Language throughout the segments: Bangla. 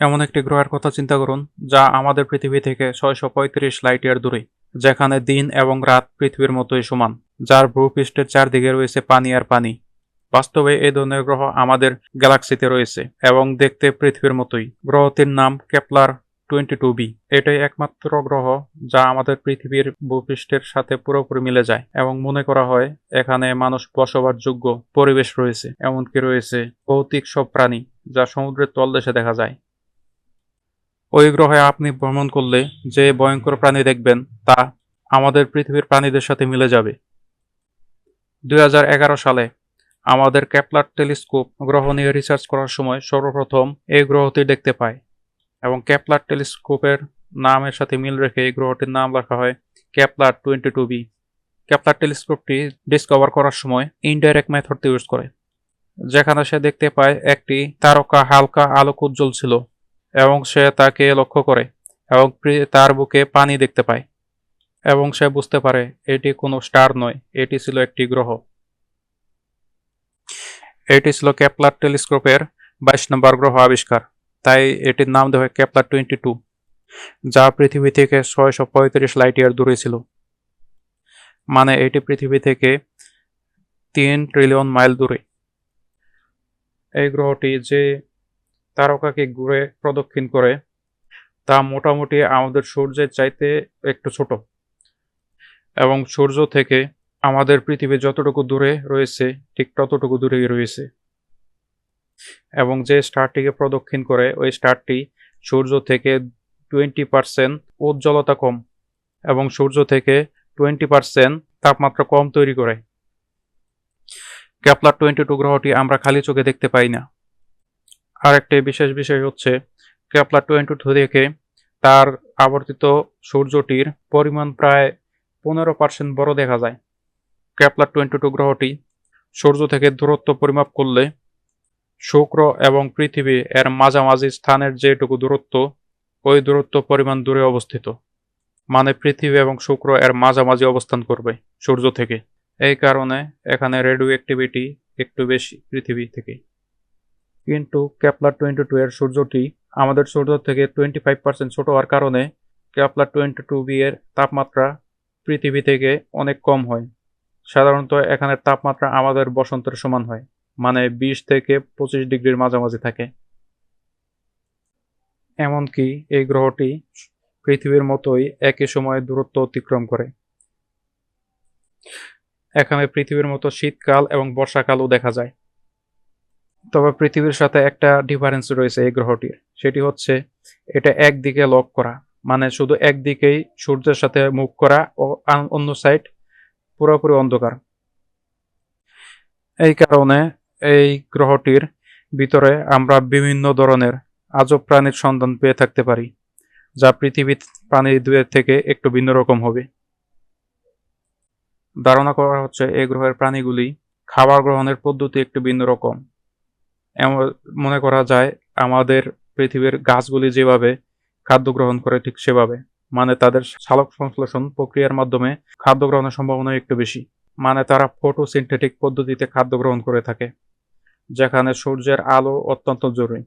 এমন একটি গ্রহের কথা চিন্তা করুন, যা আমাদের পৃথিবী থেকে ছয়শো পঁয়ত্রিশ লাইট ইয়ার দূরে যেখানে দিন এবং রাত পৃথিবীর মতোই সমান, যার ভূপৃষ্ঠের চারদিকে রয়েছে পানি আর পানি। বাস্তবে এই ধরনের গ্রহ আমাদের গ্যালাক্সিতে রয়েছে এবং দেখতে পৃথিবীর মতোই। গ্রহটির নাম কেপলার টোয়েন্টি টু বি। এটাই একমাত্র গ্রহ যা আমাদের পৃথিবীর ভূপৃষ্ঠের সাথে পুরোপুরি মিলে যায় এবং মনে করা হয় এখানে মানুষ বসবাসযোগ্য পরিবেশ রয়েছে, এমনকি রয়েছে ভৌতিক সব প্রাণী যা সমুদ্রের তলদেশে দেখা যায়। ওই গ্রহে আপনি ভ্রমণ করলে যে ভয়ঙ্কর প্রাণী দেখবেন, তা আমাদের পৃথিবীর প্রাণীদের সাথে মিলে যাবে। দু হাজার এগারো সালে আমাদের ক্যাপলার টেলিস্কোপ গ্রহ নিয়ে রিসার্চ করার সময় সর্বপ্রথম এই গ্রহটি দেখতে পায় এবং ক্যাপলার টেলিস্কোপের নামের সাথে মিল রেখে এই গ্রহটির নাম রাখা হয় Kepler twenty two B. Kepler টেলিস্কোপটি discover করার সময় ইনডাইরেক্ট মেথডটি ইউজ করে, যেখানে সে দেখতে পায় একটি তারকা হালকা আলোক উজ্জ্বল ছিল। এবং সে তাকে লক্ষ্য করে এবং তার বুকে পানি দেখতে পায়। এবং সে বুঝতে পারে, এটি কোনো স্টার নয়, এটি ছিল একটি গ্রহ। এটি ছিল ক্যাপলার টেলিস্কোপের বাইশ নম্বর গ্রহ আবিষ্কার, তাই এটির নাম দেওয়া হয় ক্যাপলার টোয়েন্টি টু, যা পৃথিবী থেকে ছয়শো পঁয়ত্রিশ লাইট ইয়ার দূরে ছিল। মানে এটি পৃথিবী থেকে তিন ট্রিলিয়ন মাইল দূরে। এই গ্রহটি যে তারকাকে ঘুরে প্রদক্ষিণ করে, তা মোটামুটি আমাদের সূর্যের চাইতে একটু ছোট। এবং সূর্য থেকে আমাদের পৃথিবী যতটুকু দূরে রয়েছে, ঠিক ততটুকু দূরেই রয়েছে। এবং যে স্টারটিকে প্রদক্ষিণ করে, ওই স্টারটি সূর্য থেকে টোয়েন্টি পার্সেন্ট উজ্জ্বলতা কম এবং সূর্য থেকে টোয়েন্টি পার্সেন্ট তাপমাত্রা কম তৈরি করে। ক্যাপলার টোয়েন্টি টু গ্রহটি আমরা খালি চোখে দেখতে পাই না। আর একটি বিশেষ বিষয় হচ্ছে ক্যাপলার টোয়েন্টি টু থেকে তার আবর্তিত সূর্যটির পরিমাণ প্রায় পনেরো পার্সেন্ট বড় দেখা যায়। ক্যাপলার টোয়েন্টি টু গ্রহটি সূর্য থেকে দূরত্ব পরিমাপ করলে শুক্র এবং পৃথিবী এর মাঝামাঝি স্থানের যেটুকু দূরত্ব, ওই দূরত্ব পরিমাণ দূরে অবস্থিত মানে পৃথিবী এবং শুক্র এর মাঝামাঝি অবস্থান করবে সূর্য থেকে। এই কারণে এখানে রেডিও অ্যাক্টিভিটি একটু বেশি পৃথিবী থেকে। কিন্তু ক্যাপলার টোয়েন্টি টু এর সূর্যটি আমাদের সূর্য থেকে টোয়েন্টি ফাইভ পার্সেন্ট ছোট হওয়ার কারণে ক্যাপলার টোয়েন্টি টু বি এর তাপমাত্রা পৃথিবী থেকে অনেক কম হয়। সাধারণত এখানের তাপমাত্রা আমাদের বসন্তের সমান হয় মানে বিশ থেকে পঁচিশ ডিগ্রির মাঝামাঝি থাকে। এমনকি এই গ্রহটি পৃথিবীর মতোই একই সময়ে দূরত্ব অতিক্রম করে। এখানে পৃথিবীর মতো শীতকাল এবং বর্ষাকালও দেখা যায়। তবে পৃথিবীর সাথে একটা ডিফারেন্স রয়েছে এই গ্রহটির। সেটি হচ্ছে এটা একদিকে লক করা মানে শুধু একদিকেই সূর্যের সাথে মুখ করা ও অন্য সাইড পুরোপুরি অন্ধকার। এই কারণে এই গ্রহটির ভিতরে আমরা বিভিন্ন ধরনের আজব প্রাণীর সন্ধান পেয়ে থাকতে পারি, যা পৃথিবীর প্রাণী দুয়ের থেকে একটু ভিন্ন রকম হবে। ধারণা করা হচ্ছে এই গ্রহের প্রাণীগুলি খাবার গ্রহণের পদ্ধতি একটু ভিন্ন রকম। মনে করা যায়, আমাদের পৃথিবীর গাছগুলি যেভাবে খাদ্য গ্রহণ করে ঠিক সেভাবে মানে তাদের সালোক সংশ্লেষণ প্রক্রিয়ার মাধ্যমে খাদ্য গ্রহণের সম্ভাবনা একটু বেশি। মানে তারা ফটোসিনথেটিক পদ্ধতিতে খাদ্য গ্রহণ করে থাকে, যেখানে সূর্যের আলো অত্যন্ত জরুরি।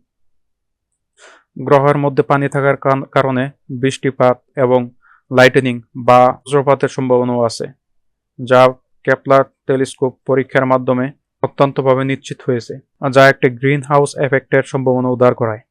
গ্রহের মধ্যে পানি থাকার কারণে বৃষ্টিপাত এবং লাইটেনিং বা বজ্রপাতের সম্ভাবনাও আছে, যা কেপলার টেলিস্কোপ পরীক্ষার মাধ্যমে অত্যন্তভাবে নিশ্চিত হয়েছে যা একটি গ্রিন হাউস এফেক্টের সম্ভাবনা উদ্ধার করায়।